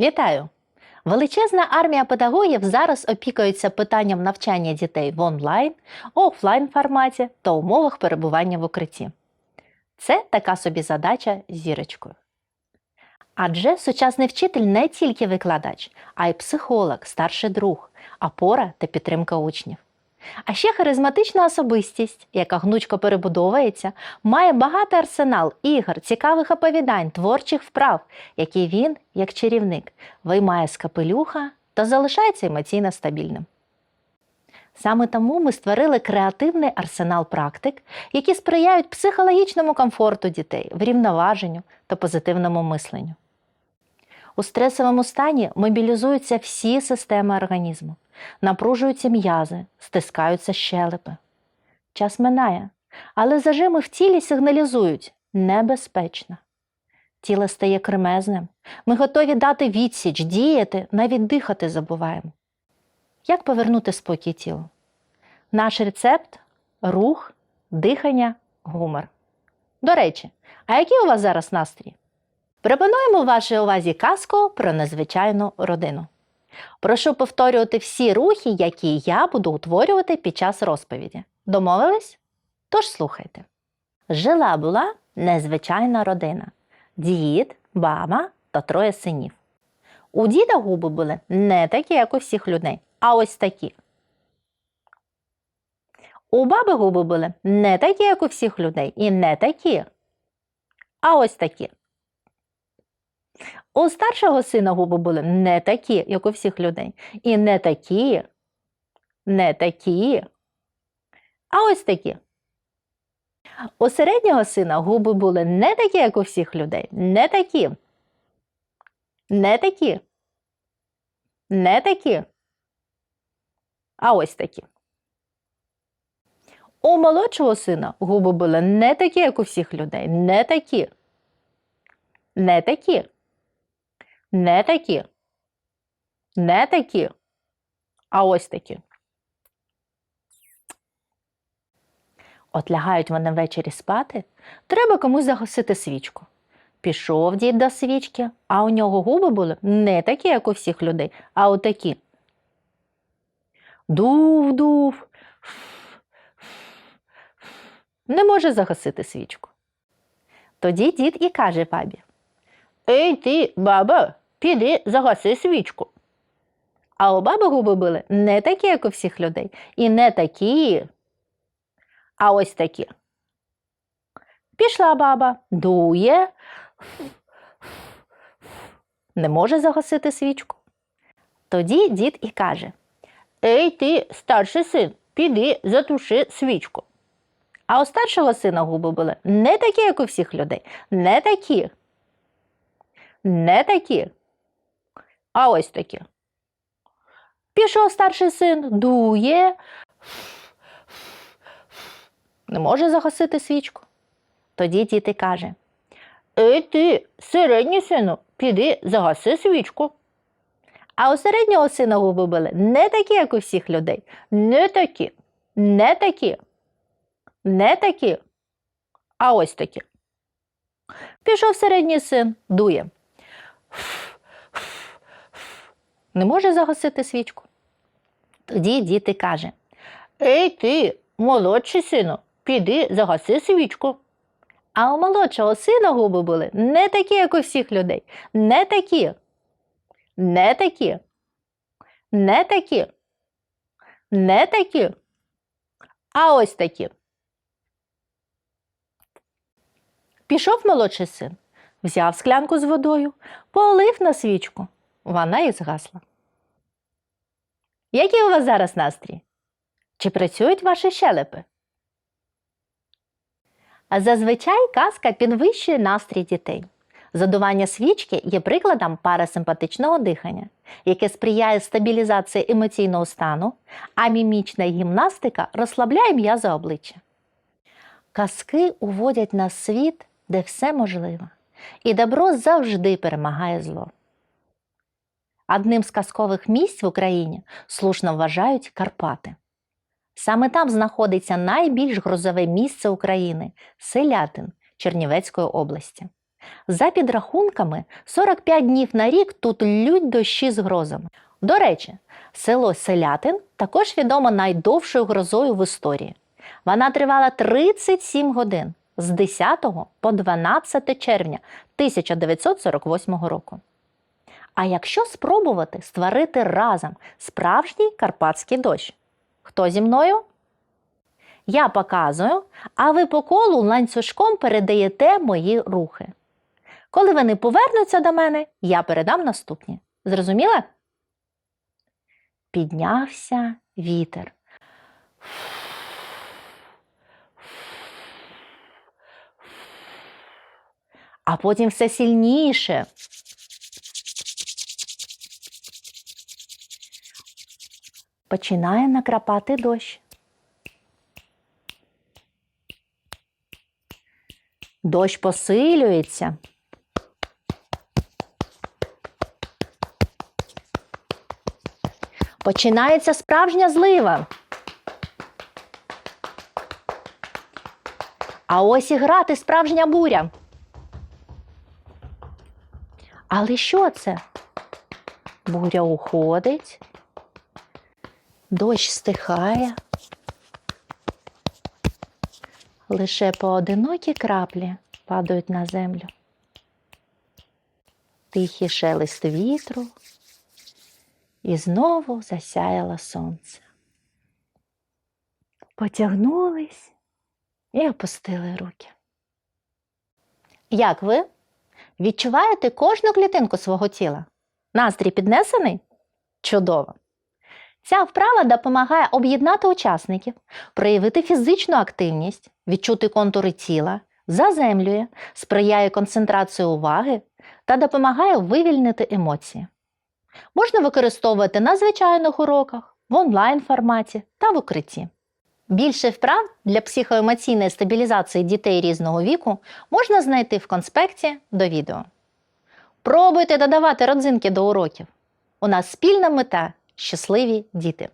Вітаю! Величезна армія педагогів зараз опікується питанням навчання дітей в онлайн, офлайн форматі та умовах перебування в укритті. Це така собі задача зірочкою. Адже сучасний вчитель не тільки викладач, а й психолог, старший друг, опора та підтримка учнів. А ще харизматична особистість, яка гнучко перебудовується, має багатий арсенал ігор, цікавих оповідань, творчих вправ, які він, як чарівник, виймає з капелюха та залишається емоційно стабільним. Саме тому ми створили креативний арсенал практик, які сприяють психологічному комфорту дітей, врівноваженню та позитивному мисленню. У стресовому стані мобілізуються всі системи організму, напружуються м'язи, стискаються щелепи. Час минає, але зажими в тілі сигналізують небезпечно. Тіло стає кремезним, ми готові дати відсіч, діяти, навіть дихати забуваємо. Як повернути спокій тілу? Наш рецепт рух, дихання, гумор. До речі, а який у вас зараз настрій? Пропонуємо вашій увазі казку про незвичайну родину. Прошу повторювати всі рухи, які я буду утворювати під час розповіді. Домовились? Тож слухайте. Жила була незвичайна родина: дід, баба та троє синів. У діда губи були не такі, як у всіх людей, а ось такі. У баби губи були не такі, як у всіх людей, і не такі, а ось такі. У старшого сина губи були не такі, як у всіх людей, і не такі, не такі, а ось такі. У середнього сина губи були не такі, як у всіх людей, не такі, не такі, не такі, а ось такі. У молодшого сина губи були не такі, як у всіх людей, не такі, не такі, не такі, не такі, а ось такі. От лягають вони ввечері спати, треба комусь загасити свічку. Пішов дід до свічки, а у нього губи були не такі, як у всіх людей, а отакі. Дув, дув. Не може загасити свічку. Тоді дід і каже бабі: Ей ти, баба, піди загаси свічку. А у баби губи були не такі, як у всіх людей, і не такі, а ось такі. Пішла баба, дує, не може загасити свічку. Тоді дід і каже: Ей ти, старший син, піди затуши свічку. А у старшого сина губи були не такі, як у всіх людей, не такі, не такі, а ось такі. Пішов старший син, дує, не може загасити свічку. Тоді дід і каже: Ей ти, середній сину, піди загаси свічку. А у середнього сина губи були не такі, як у всіх людей, не такі, не такі, не такі, а ось такі. Пішов середній син, дує. Не може загасити свічку. Тоді дід і каже: Ей ти, молодший сину, піди загаси свічку. А у молодшого сина губи були не такі, як у всіх людей, не такі, не такі, не такі, не такі, а ось такі. Пішов молодший син, взяв склянку з водою, полив на свічку. Вона і згасла. Який у вас зараз настрій? Чи працюють ваші щелепи? Зазвичай казка підвищує настрій дітей. Задування свічки є прикладом парасимпатичного дихання, яке сприяє стабілізації емоційного стану, а мімічна гімнастика розслабляє м'язи обличчя. Казки уводять нас світ, де все можливо, і добро завжди перемагає зло. Одним з казкових місць в Україні слушно вважають Карпати. Саме там знаходиться найбільш грозове місце України Селятин Чернівецької області. За підрахунками, 45 днів на рік тут лють дощі з грозами. До речі, село Селятин також відомо найдовшою грозою в історії. Вона тривала 37 годин з 10 по 12 червня 1948 року. А якщо спробувати створити разом справжній карпатський дощ? Хто зі мною? Я показую, а ви по колу ланцюжком передаєте мої рухи. Коли вони повернуться до мене, я передам наступні. Зрозуміли? Піднявся вітер. А потім все сильніше. Починає накрапати дощ. Дощ посилюється. Починається справжня злива. А ось і грати справжня буря. Але що це? Буря уходить, дощ стихає. Лише поодинокі краплі падають на землю. Тихий шелест вітру, і знову засяяло сонце. Потягнулись і опустили руки. Як ви? Відчуваєте кожну клітинку свого тіла? Настрій піднесений? Чудово! Ця вправа допомагає об'єднати учасників, проявити фізичну активність, відчути контури тіла, заземлює, сприяє концентрації уваги та допомагає вивільнити емоції. Можна використовувати на звичайних уроках, в онлайн форматі та в укритті. Більше вправ для психоемоційної стабілізації дітей різного віку можна знайти в конспекті до відео. Пробуйте додавати родзинки до уроків. У нас спільна мета щасливі діти.